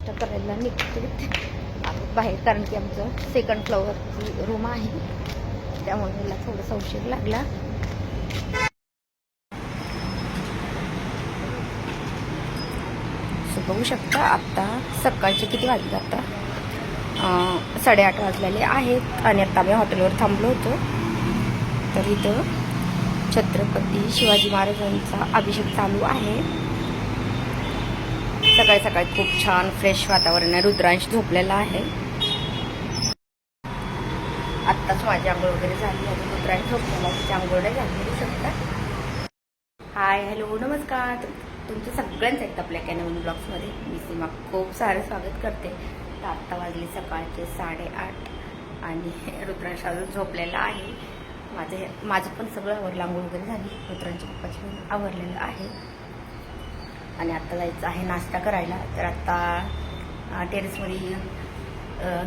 करायला निघतो बाहेर कारण की आमचं सेकंड फ्लोअरची रूम आहे. त्यामुळे मला थोडासा उशीर लागला. बघू शकता आत्ता सकाळचे किती वाजले आता? साडेआठ वाजलेले आहेत आणि आता आम्ही हॉटेलवर थांबलो होतो. तर इथं छत्रपती शिवाजी महाराजांचा अभिषेक चालू आहे. सकाळी सकाळी खूप छान फ्रेश वातावरण आहे. रुद्रांश झोपलेला आहे. आत्ताच माझी आंघोळ वगैरे झाली आणि रुद्रांश झोपलेला तिची आंघोळ नाही झाली बघू शकता हाय हॅलो नमस्कार. तुमचं सगळ्यांचं आहेत आपल्या कॅनवन ब्लॉग्समध्ये मी सीमा खूप सारं स्वागत करते. तर आत्ता वाजले सकाळचे साडेआठ आणि रुद्रांश अजून झोपलेला आहे. माझं हे- माझं पण सगळं आवरलं आंघोळ वगैरे झाली. रुद्रांच्या पप्पाची आवडलेलं आवरलेलं आहे. आणि आत्ता जायचं आहे नाश्ता करायला. तर आत्ता टेरेसमध्ये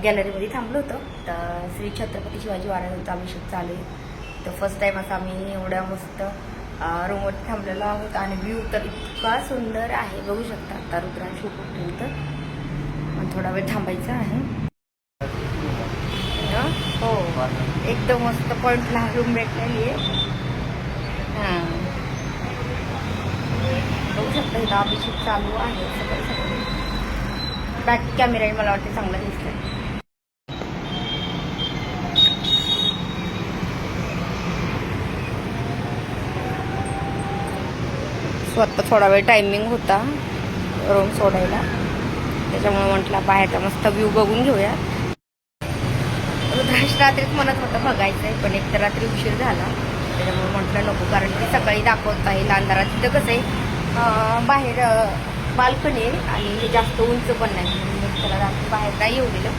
गॅलरीमध्ये थांबलो होतो. तर श्री छत्रपती शिवाजी महाराजांचा अभिषेक चालू आहे तर फर्स्ट टाईम असं आम्ही एवढ्या मस्त रूमवर थांबलेलो आहोत. आणि व्ह्यू तर इतका सुंदर आहे. बघू शकता आता रुद्रांश उठपर्यंत थोडा वेळ थांबायचा आहे. हो एकदम मस्त पॉईंटला रूम भेटलेली आहे. हां. बघू शकता. इथं अभिषेक चालू आहे. सगळं सगळं. बॅक कॅमेराही मला वाटते चांगला दिसतंय. स्वतः थोडा वेळ टायमिंग होता रूम सोडायला. त्याच्यामुळे म्हटलं बाहेरचा मस्त व्ह्यू बघून घेऊया. रुद्रांश रात्रीच म्हणत होतं बघायचं आहे पण एक तर रात्री उशीर झाला. त्याच्यामुळे म्हटलं नको कारण की सकाळी दाखवता येईल अंधारात तिथं कसं आहे? बाहेर बाल्कनी आहे आणि हे जास्त उंच पण नाही. मग त्याला रात्री बाहेर नाही येऊ दिलं.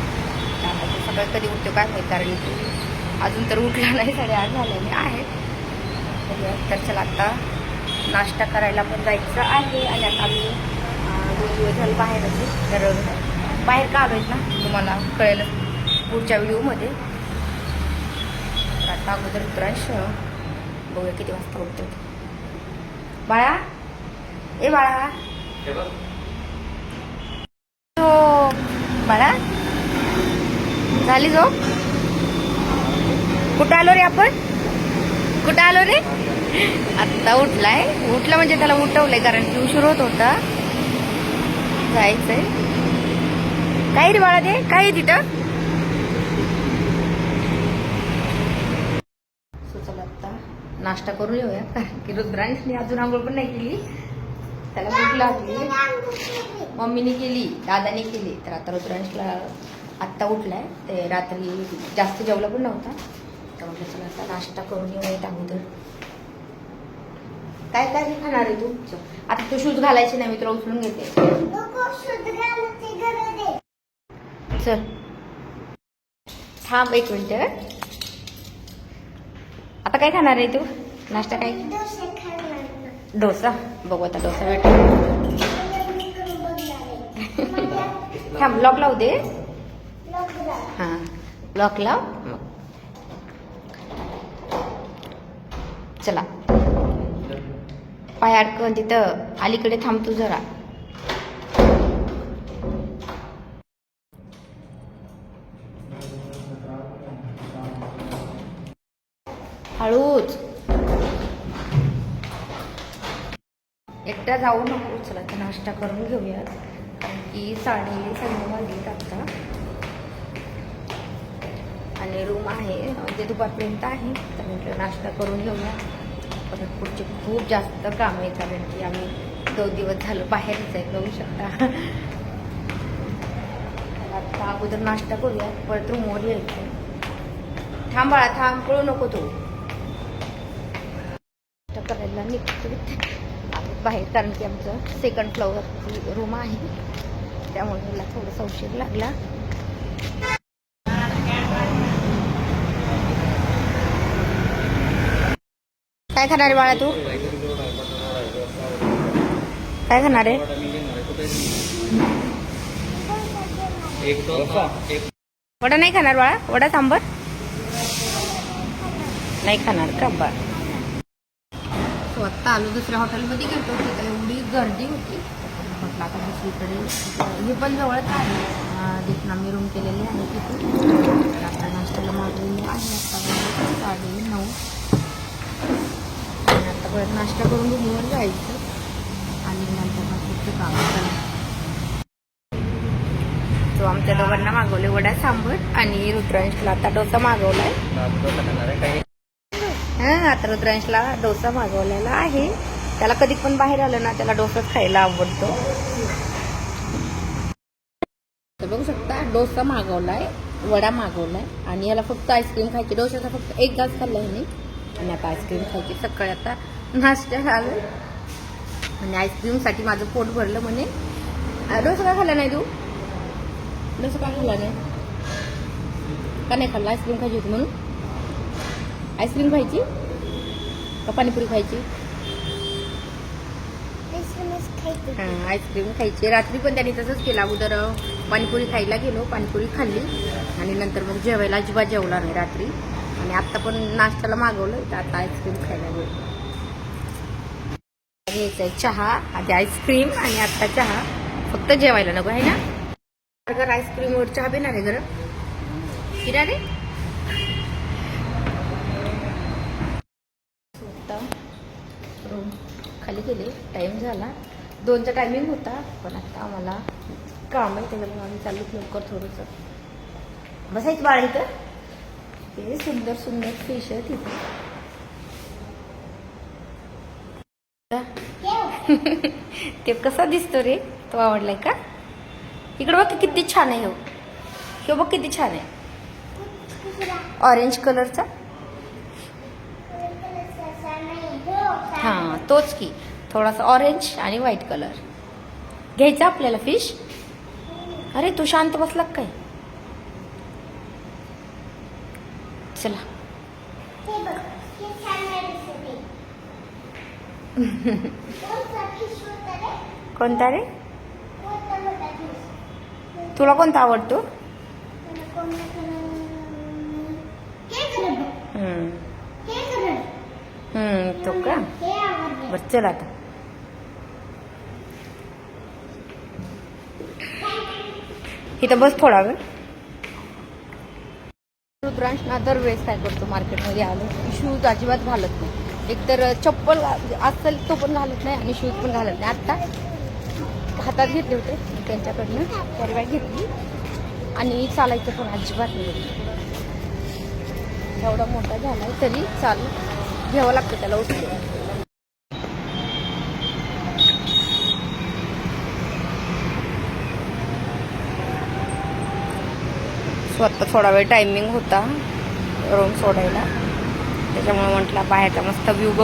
तर सगळं कधी उठतो काय होईल कारण की अजून तर उठला नाही साडेआठ झालेले आहेत. तर- चला आता नाश्ता करायला पण जायचं आहे आणि आता आम्ही दोन दिवस झाले बाहेरच. आहे. तर बाहेर का आलो ना? तुम्हाला कळेल पुढच्या व्हिडिओमध्ये. आता अगोदर रुद्रांश बघूया किती वाजता उठतो बाया बाळा ए बाळा हो बाळा झाली झोप कुठं आलो रे आपण कुठं आलो रे आत्ता उठलाय उठला म्हणजे त्याला उठवलंय कारण की उशीर होत होता. जायचंय. काय रे बाळा ते? काय तिथं? सुचल आता नाश्ता करून येऊया. कारण की रुद्रांशने अजून आंघोळ पण नाही केली. त्याला भूक लागली. मम्मीने केली दादाने केली. तर आता रुद्रांशला आत्ता उठलाय. ते रात्री जास्त जेवला पण नव्हता. तर म्हटलं चला आता नाश्ता करून येऊया अगोदर. काय काय खाणार आहे तू? चल. आता तू शूज घालायचे नाही मी तुला उचलून घेते. चल. थांब एक मिनिट. आता काय खाणार आहे तू? नाश्ता काय? डोसा बघू आता डोसा भेट थांब लॉक लावू दे. हां लॉक लाव. मग. चला. पाय अडकन तिथं अलीकडे थांब तू जरा. हळूच. एकटा जाऊ नको चला तर नाश्ता करून घेऊयात. कारण की साडे साडे वाजलीत आत्ता आणि रूम आहे म्हणजे दुपारपर्यंत आहे तर म्हटलं नाश्ता करून घेऊया परत पुढचे खूप जास्त काम आहे कारण की आम्ही दोन दिवस झालं बाहेरच आहे बघू शकता. तर आता अगोदर नाश्ता करूया परत रूमवर यायचं थांबाळा थांब कळू नको तू. नाश्ता करायला निघतो बाहेर कारण की आमचं सेकंड फ्लोअरची रूम आहे. त्यामुळे मला थोडासा उशीर लागला. काय खाणार आहे बाळा तू? काय खाणार आहे? वडा नाही खाणार बाळा? वडा सांबर? नाही खाणार का? बा आता आलो दुसऱ्या हॉटेलमध्ये गेलो तिथे एवढी गर्दी होती. म्हटलं आता दुसरीकडे हे पण जवळच आहे. तिथून आम्ही रूम केलेली आहे तिथून. आता नाश्त्याला मागवलेली आहे आता. साडे नऊ. आणि आता परत नाश्ता करून रूमवर जायचं. आणि नंतर मग पुढचं काम करायचं तो आमच्या दोघांना मागवले वडा सांबर आणि रुद्रांशला आता डोसा मागवलाय. हा आता रुद्रांशला डोसा मागवलेला आहे. त्याला कधी पण बाहेर आलं ना त्याला डोसाच खायला आवडतो. तर बघू शकता डोसा मागवलाय वडा मागवलाय आणि याला फक्त आईस्क्रीम खायची. डोशाचा फक्त एक गास खाल्ला ह्याने. आणि आता आईस्क्रीम खायची. सकाळी आता नाश्ता झालं. आणि आईस्क्रीमसाठी माझं पोट भरलं म्हणे. डोसा का खाल्ला नाही तू? डोसा का खाल्ला नाही? का नाही खाल्ला? आईस्क्रीम खायची होती म्हणून? आईस्क्रीम खायची? का पाणीपुरी खायची? हां आईस्क्रीम खायची. रात्री पण त्यांनी तसंच केलं. अगोदर पाणीपुरी खायला गेलो. पाणीपुरी खाल्ली. आणि नंतर मग जेवायला अजिबात जेवला नाही रात्री. आणि आत्ता पण नाश्त्याला मागवलं. तर आता आईस्क्रीम खायला गेलो. घ्यायचं आहे चहा. आधी आईस्क्रीम आणि आत्ता चहा. फक्त जेवायला नको आहे ना? आईस्क्रीमवर चहा पिणार आहे गरम पिणार आहे आता रूम गेले टाईम झाला. दोनचा टायमिंग होता पण आता आम्हाला काम आहे त्याच्यामुळे आम्ही चालू लवकर थोडंसं. बसायचं बाळ इथं? ते सुंदर सुंदर फिश आहेत इथं. ते कसा दिसतो रे? तो आवडलाय का? इकडे बघ किती छान आहे हो. ह्यो बघ किती छान आहे. ऑरेंज कलरचा हां तोच की. थोडासा ऑरेंज आणि व्हाईट कलर घ्यायचा आपल्याला फिश अरे तू शांत बसला काय? चला. कोणता रे? तुला कोणता आवडतो? हम्म. तो का? बरं चल आता. इथं बस थोडा वेळ. रुद्रांश ना दरवेळेस काय करतो मार्केटमध्ये आलो. शूज अजिबात घालत नाही. एकतर चप्पल असेल तो पण घालत नाही आणि शूज पण घालत नाही. आत्ता हातात घेतले होते. त्यांच्याकडनं कॅरीबॅग घेतली. आणि चालायचं पण अजिबात नाही. एवढा मोठा झाला तरी चालू. घ्यावं लागतं त्याला उचलून स्वतः थोडा वेळ टायमिंग होता रूम सोडायला. त्याच्यामुळे म्हटलं बाहेरचा मस्त व्ह्यू